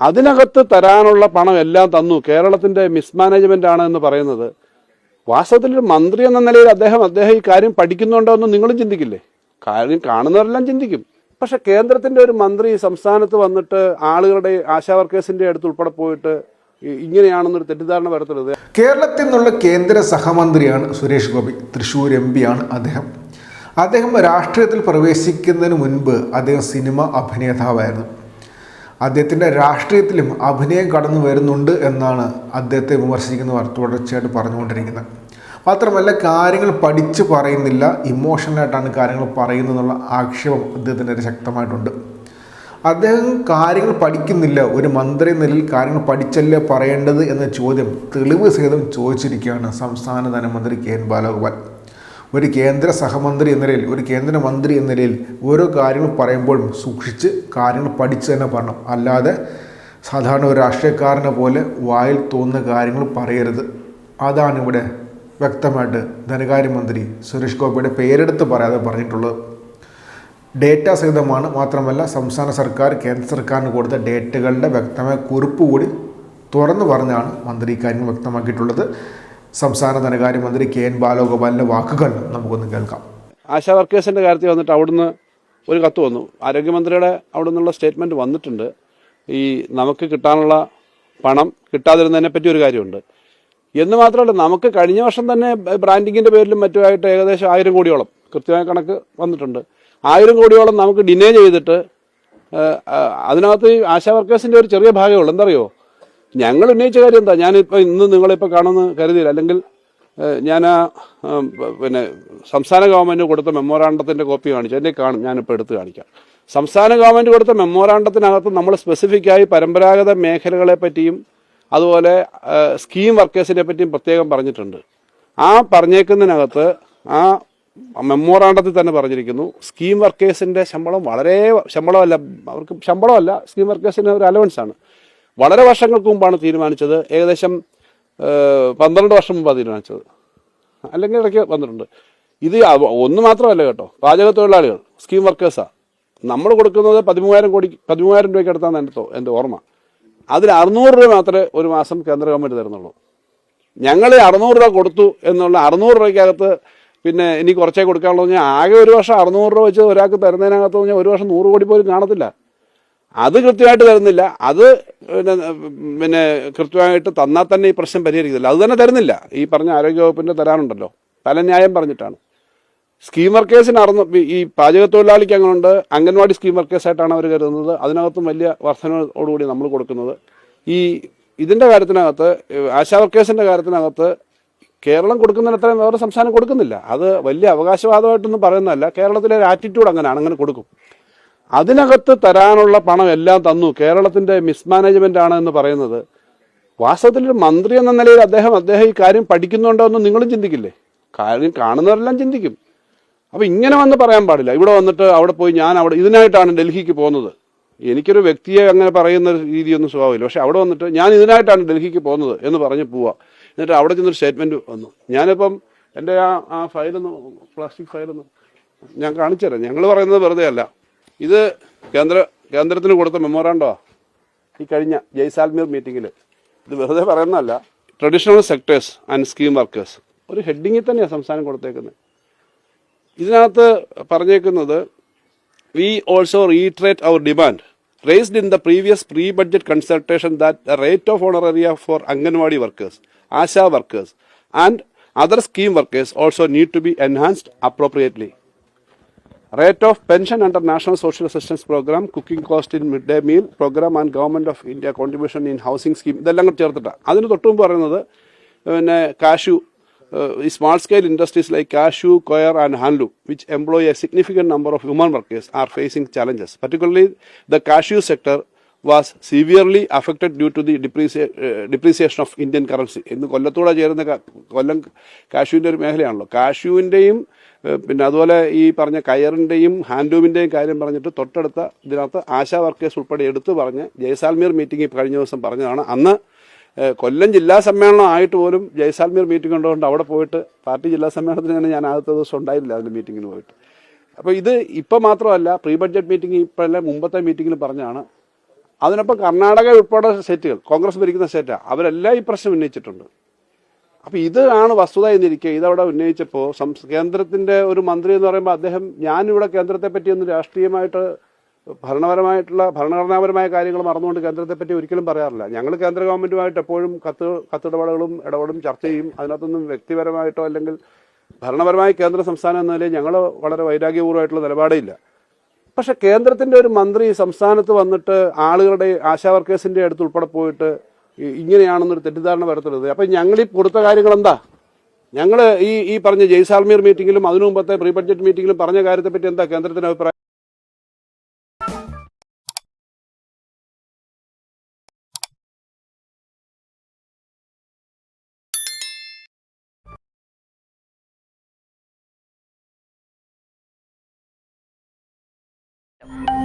അതിനകത്ത് തരാനുള്ള പണം എല്ലാം തന്നു. കേരളത്തിന്റെ മിസ്മാനേജ്മെന്റ് ആണ് എന്ന് പറയുന്നത്. വാസ്തവത്തിൽ ഒരു മന്ത്രി എന്ന നിലയിൽ അദ്ദേഹം അദ്ദേഹം ഈ കാര്യം പഠിക്കുന്നുണ്ടോ എന്ന് നിങ്ങളും ചിന്തിക്കില്ലേ? കാര്യം കാണുന്നവരെല്ലാം ചിന്തിക്കും. പക്ഷെ കേന്ദ്രത്തിന്റെ ഒരു മന്ത്രി സംസ്ഥാനത്ത് വന്നിട്ട് ആളുകളുടെ ആശാ വർക്കേഴ്സിന്റെ അടുത്ത് ഉൾപ്പെടെ പോയിട്ട് ഇങ്ങനെയാണെന്നൊരു തെറ്റിദ്ധാരണ വരത്തരുത് കേരളത്തിൽ നിന്നുള്ള കേന്ദ്ര സഹമന്ത്രിയാണ് സുരേഷ് ഗോപി. തൃശ്ശൂർ എം ആണ് അദ്ദേഹം. അദ്ദേഹം രാഷ്ട്രീയത്തിൽ പ്രവേശിക്കുന്നതിന് മുൻപ് അദ്ദേഹം സിനിമ അഭിനേതാവായിരുന്നു. അദ്ദേഹത്തിന്റെ രാഷ്ട്രീയത്തിലും അഭിനയം കടന്നു വരുന്നുണ്ട് എന്നാണ് അദ്ദേഹത്തെ വിമർശിക്കുന്നവർ തുടർച്ചയായിട്ട് പറഞ്ഞുകൊണ്ടിരിക്കുന്നത്. മാത്രമല്ല കാര്യങ്ങൾ പഠിച്ച് പറയുന്നില്ല. ഇമോഷണലായിട്ടാണ് കാര്യങ്ങൾ പറയുന്നത് എന്നുള്ള ആക്ഷേപം അദ്ദേഹത്തിന്റെ ശക്തമായിട്ടുണ്ട്. അദ്ദേഹം കാര്യങ്ങൾ പഠിക്കുന്നില്ല. ഒരു മന്ത്രി നിലയിൽ കാര്യങ്ങൾ പഠിച്ചല്ലേ പറയേണ്ടത് എന്ന ചോദ്യം തെളിവ് സഹിതം ചോദിച്ചിരിക്കുകയാണ് സംസ്ഥാന ധനമന്ത്രി കെ എൻ ബാലഗോപാൽ. ഒരു കേന്ദ്ര സഹമന്ത്രി എന്ന നിലയിൽ ഒരു കേന്ദ്രമന്ത്രി എന്ന നിലയിൽ ഓരോ കാര്യങ്ങൾ പറയുമ്പോഴും സൂക്ഷിച്ച് കാര്യങ്ങൾ പഠിച്ച് തന്നെ പറയണം. അല്ലാതെ സാധാരണ ഒരു രാഷ്ട്രീയക്കാരനെ പോലെ വായിൽ തോന്നുന്ന കാര്യങ്ങൾ പറയരുത്. അതാണ് ഇവിടെ വ്യക്തമായിട്ട് ധനകാര്യമന്ത്രി സുരേഷ് ഗോപിയുടെ പേരെടുത്ത് പറയാതെ പറഞ്ഞിട്ടുള്ളത്. ഡേറ്റ സഹിതമാണ് മാത്രമല്ല സംസ്ഥാന സർക്കാർ കേന്ദ്ര സർക്കാരിന് കൊടുത്ത ഡേറ്റകളുടെ വ്യക്തമായ കുറിപ്പ് കൂടി തുറന്നു പറഞ്ഞാണ് മന്ത്രി ഇക്കാര്യങ്ങൾ വ്യക്തമാക്കിയിട്ടുള്ളത്. സംസ്ഥാന ധനകാര്യമന്ത്രി കെ എൻ ബാലഗോപാലിന്റെ വാക്കുകൾ നമുക്കൊന്ന് കേൾക്കാം. ആശാ വർക്കേഴ്സിന്റെ കാര്യത്തിൽ വന്നിട്ട് അവിടുന്ന് ഒരു കത്ത് വന്നു. ആരോഗ്യമന്ത്രിയുടെ അവിടെ നിന്നുള്ള സ്റ്റേറ്റ്മെന്റ് വന്നിട്ടുണ്ട്. ഈ നമുക്ക് കിട്ടാനുള്ള പണം കിട്ടാതിരുന്നതിനെ പറ്റി ഒരു കാര്യമുണ്ട്. എന്ന് മാത്രമല്ല നമുക്ക് കഴിഞ്ഞ വർഷം തന്നെ ബ്രാൻഡിങ്ങിന്റെ പേരിലും മറ്റുമായിട്ട് ഏകദേശം ആയിരം കോടിയോളം കൃത്യമായ കണക്ക് വന്നിട്ടുണ്ട്. ആയിരം കോടിയോളം നമുക്ക് ഡിനേ ചെയ്തിട്ട് അതിനകത്ത് ആശാ വർക്കേഴ്സിന്റെ ഒരു ചെറിയ ഭാഗമേ ഉള്ളൂ. എന്തറിയോ ഞങ്ങൾ ഉന്നയിച്ച കാര്യം എന്താ? ഞാനിപ്പോൾ ഇന്ന് നിങ്ങളിപ്പോൾ കാണുമെന്ന് കരുതിയില്ല. അല്ലെങ്കിൽ ഞാൻ ആ പിന്നെ സംസ്ഥാന ഗവൺമെന്റ് കൊടുത്ത മെമ്മോറാണ്ടത്തിന്റെ കോപ്പി കാണിച്ചു എന്നെ കാണും. ഞാനിപ്പോൾ എടുത്ത് കാണിക്കാം. സംസ്ഥാന ഗവൺമെന്റ് കൊടുത്ത മെമ്മോറാണ്ടത്തിനകത്ത് നമ്മൾ സ്പെസിഫിക്കായി പരമ്പരാഗത മേഖലകളെ പറ്റിയും അതുപോലെ സ്കീം വർക്കേഴ്സിനെ പറ്റിയും പ്രത്യേകം പറഞ്ഞിട്ടുണ്ട്. ആ പറഞ്ഞേക്കുന്നതിനകത്ത് ആ മെമ്മോറാണ്ടത്തിൽ തന്നെ പറഞ്ഞിരിക്കുന്നു സ്കീം വർക്കേഴ്സിന്റെ ശമ്പളം വളരെ ശമ്പളമല്ല അവർക്ക് ശമ്പളമല്ല സ്കീം വർക്കേഴ്സിന് ഒരു അലവൻസ് ആണ്. വളരെ വർഷങ്ങൾക്ക് മുമ്പാണ് തീരുമാനിച്ചത്. ഏകദേശം പന്ത്രണ്ട് വർഷം മുമ്പാണ് തീരുമാനിച്ചത്. അല്ലെങ്കിൽ ഇടയ്ക്ക് വന്നിട്ടുണ്ട്. ഇത് ഒന്ന് മാത്രമല്ല കേട്ടോ. പാചക തൊഴിലാളികൾ സ്കീം വർക്കേഴ്സാണ് നമ്മൾ കൊടുക്കുന്നത് പതിമൂവായിരം കോടി പതിമൂവായിരം രൂപയ്ക്ക് അടുത്താണ് എന്റെ എന്റെ ഓർമ്മ. അതിൽ അറുന്നൂറ് രൂപ മാത്രമേ ഒരു മാസം കേന്ദ്ര ഗവൺമെന്റ് തരുന്നുള്ളൂ. ഞങ്ങൾ അറുന്നൂറ് രൂപ കൊടുത്തു എന്നുള്ള അറുന്നൂറ് രൂപയ്ക്കകത്ത് പിന്നെ ഇനി കുറച്ചേ കൊടുക്കാനുള്ളൂ ആകെ ഒരു വർഷം അറുന്നൂറ് രൂപ വെച്ച് ഒരാൾക്ക് തരുന്നതിനകത്ത് ഒരു വർഷം നൂറ് കോടി പോലും കാണത്തില്ല. അത് കൃത്യമായിട്ട് തരുന്നില്ല. അത് പിന്നെ പിന്നെ കൃത്യമായിട്ട് തന്നാൽ തന്നെ ഈ പ്രശ്നം പരിഹരിക്കത്തില്ല. അത് തന്നെ തരുന്നില്ല. ഈ പറഞ്ഞ ആരോഗ്യവകുപ്പിന്റെ തരാനുണ്ടല്ലോ പല ന്യായം പറഞ്ഞിട്ടാണ്. സ്കീമർ കേസിന് അറന്ന് ഈ തൊഴിലാളിക്ക് അങ്ങനെയുണ്ട് അംഗൻവാടി സ്കീമർ കേസായിട്ടാണ് അവർ കരുതുന്നത്. അതിനകത്തും വലിയ വർധനയോടുകൂടി നമ്മൾ കൊടുക്കുന്നത്. ഈ ഇതിന്റെ കാര്യത്തിനകത്ത് ഏഹ്, ആശാ വർക്കേഴ്സിന്റെ കാര്യത്തിനകത്ത് കേരളം കൊടുക്കുന്നതിന് അത്രയും വേറെ സംസ്ഥാനം കൊടുക്കുന്നില്ല. അത് വലിയ അവകാശവാദമായിട്ടൊന്നും പറയുന്നതല്ല. കേരളത്തിലെ ഒരു ആറ്റിറ്റ്യൂഡ് അങ്ങനെയാണ് അങ്ങനെ കൊടുക്കും. അതിനകത്ത് തരാനുള്ള പണം എല്ലാം തന്നു. കേരളത്തിന്റെ മിസ്മാനേജ്മെന്റ് ആണ് എന്ന് പറയുന്നത്. വാസ്തവത്തിൽ ഒരു മന്ത്രി എന്ന നിലയിൽ അദ്ദേഹം അദ്ദേഹം ഈ കാര്യം പഠിക്കുന്നുണ്ടോ എന്ന് നിങ്ങളും ചിന്തിക്കില്ലേ? കാര്യം കാണുന്നവരെല്ലാം ചിന്തിക്കും. അപ്പൊ ഇങ്ങനെ വന്ന് പറയാൻ പാടില്ല. ഇവിടെ വന്നിട്ട് അവിടെ പോയി ഞാൻ അവിടെ ഇതിനായിട്ടാണ് ഡൽഹിക്ക് പോകുന്നത്. എനിക്കൊരു വ്യക്തിയെ അങ്ങനെ പറയുന്ന രീതിയൊന്നും സ്വഭാവമില്ല. പക്ഷെ അവിടെ വന്നിട്ട് ഞാൻ ഇതിനായിട്ടാണ് ഡൽഹിക്ക് പോകുന്നത് എന്ന് പറഞ്ഞ് പോവാ. എന്നിട്ട് അവിടെ ചെന്നൊരു സ്റ്റേറ്റ്മെന്റ് വന്നു. ഞാനിപ്പം എന്റെ ആ ആ ഫയലൊന്ന് പ്ലാസ്റ്റിക് ഫയലൊന്ന് ഞാൻ കാണിച്ചു തരാം ഞങ്ങൾ പറയുന്നത് വെറുതെ അല്ല ഇത് കേന്ദ്ര കേന്ദ്രത്തിന് കൊടുത്ത മെമ്മോറാണ്ടോ ഈ കഴിഞ്ഞ ജയ്സാൽമീർ മീറ്റിങ്ങിൽ ഇത് വെറുതെ പറയുന്നതല്ല. Traditional sectors and scheme workers ഒരു ഹെഡിങ്ങിൽ തന്നെയാണ് സംസ്ഥാനം കൊടുത്തേക്കുന്നത് ഇതിനകത്ത് പറഞ്ഞേക്കുന്നത് we also reiterate our demand raised in the previous pre budget consultation that the rate of honoraria for anganwadi workers ASHA workers and other scheme workers also need to be enhanced appropriately rate of pension under national social assistance program cooking cost in midday meal program and government of india contribution in housing scheme ഇതെല്ലാം കൂടെ ചേർത്തിട്ടാണ് അതിന് തൊട്ട് പറയുന്നത് പിന്നെ cashew ഈ small scale industries like cashew coir and handloom which employ a significant number of human workers are facing challenges particularly the cashew sector was severely affected due to the depreciation of Indian currency ഇന്ന് കൊല്ലത്തൂടെ ചേരുന്ന കൊല്ലം കാഷ്യൂവിന്റെ ഒരു മേഖലയാണല്ലോ. കാഷ്യൂവിന്റെയും പിന്നെ അതുപോലെ ഈ പറഞ്ഞ കയറിന്റെയും ഹാൻഡ്ലൂമിന്റെയും കാര്യം പറഞ്ഞിട്ട് തൊട്ടടുത്ത ഇതിനകത്ത് ആശാ വർക്കേഴ്സ് ഉൾപ്പെടെ എടുത്തു പറഞ്ഞ് ജയ്സാൽമീർ മീറ്റിംഗ് കഴിഞ്ഞ ദിവസം പറഞ്ഞതാണ്. അന്ന് കൊല്ലം ജില്ലാ സമ്മേളനം ആയിട്ട് പോലും ജയ്സാൽമീർ മീറ്റിംഗ് ഉണ്ടോണ്ട് അവിടെ പോയിട്ട് പാർട്ടി ജില്ലാ സമ്മേളനത്തിന് തന്നെ ഞാൻ ആദ്യത്തെ ദിവസം ഉണ്ടായില്ല അതിന്റെ മീറ്റിങ്ങിന് പോയിട്ട്. അപ്പോൾ ഇത് ഇപ്പം മാത്രമല്ല പ്രീ ബഡ്ജറ്റ് മീറ്റിംഗ് ഇപ്പോഴല്ല മുമ്പത്തെ മീറ്റിങ്ങിൽ പറഞ്ഞാണ് അതിനൊപ്പം കർണാടക ഉൾപ്പെടെ സെറ്റുകൾ കോൺഗ്രസ് ഭരിക്കുന്ന സ്റ്റേറ്റാണ് അവരെല്ലാം ഈ പ്രശ്നം ഉന്നയിച്ചിട്ടുണ്ട്. അപ്പോൾ ഇതാണ് വസ്തുത എന്നിരിക്കെ ഇതവിടെ ഉന്നയിച്ചപ്പോൾ സംസ് കേന്ദ്രത്തിന്റെ ഒരു മന്ത്രി എന്ന് പറയുമ്പോൾ അദ്ദേഹം ഞാനിവിടെ കേന്ദ്രത്തെ പറ്റി ഒന്നും രാഷ്ട്രീയമായിട്ട് ഭരണപരമായിട്ടുള്ള ഭരണഘടനാപരമായ കാര്യങ്ങൾ മറന്നുകൊണ്ട് കേന്ദ്രത്തെ പറ്റി ഒരിക്കലും പറയാറില്ല. ഞങ്ങൾ കേന്ദ്ര ഗവൺമെന്റുമായിട്ട് എപ്പോഴും കത്ത് കത്തിടപാടുകളും ഇടപെടും ചർച്ച ചെയ്യും. അതിനകത്തൊന്നും വ്യക്തിപരമായിട്ടോ അല്ലെങ്കിൽ ഭരണപരമായി കേന്ദ്ര സംസ്ഥാനം എന്ന നിലയിൽ ഞങ്ങൾ വളരെ വൈരാഗ്യപൂർവമായിട്ടുള്ള നിലപാടേയില്ല പക്ഷെ കേന്ദ്രത്തിന്റെ ഒരു മന്ത്രി സംസ്ഥാനത്ത് വന്നിട്ട് ആളുകളുടെ ആശാ വർക്കേഴ്സിന്റെ അടുത്ത് ഉൾപ്പെടെ പോയിട്ട് ഇങ്ങനെയാണെന്നൊരു തെറ്റിദ്ധാരണ വരുത്തരുത്. അപ്പൊ ഞങ്ങൾ ഈ കൊടുത്ത കാര്യങ്ങൾ എന്താ ഞങ്ങൾ ഈ ഈ പറഞ്ഞ ജയ്സാൽമീർ മീറ്റിംഗിലും അതിനു മുമ്പത്തെ പ്രീ ബഡ്ജറ്റ് മീറ്റിംഗിലും പറഞ്ഞ കാര്യത്തെ പറ്റി എന്താ കേന്ദ്രത്തിന്റെ അഭിപ്രായം? you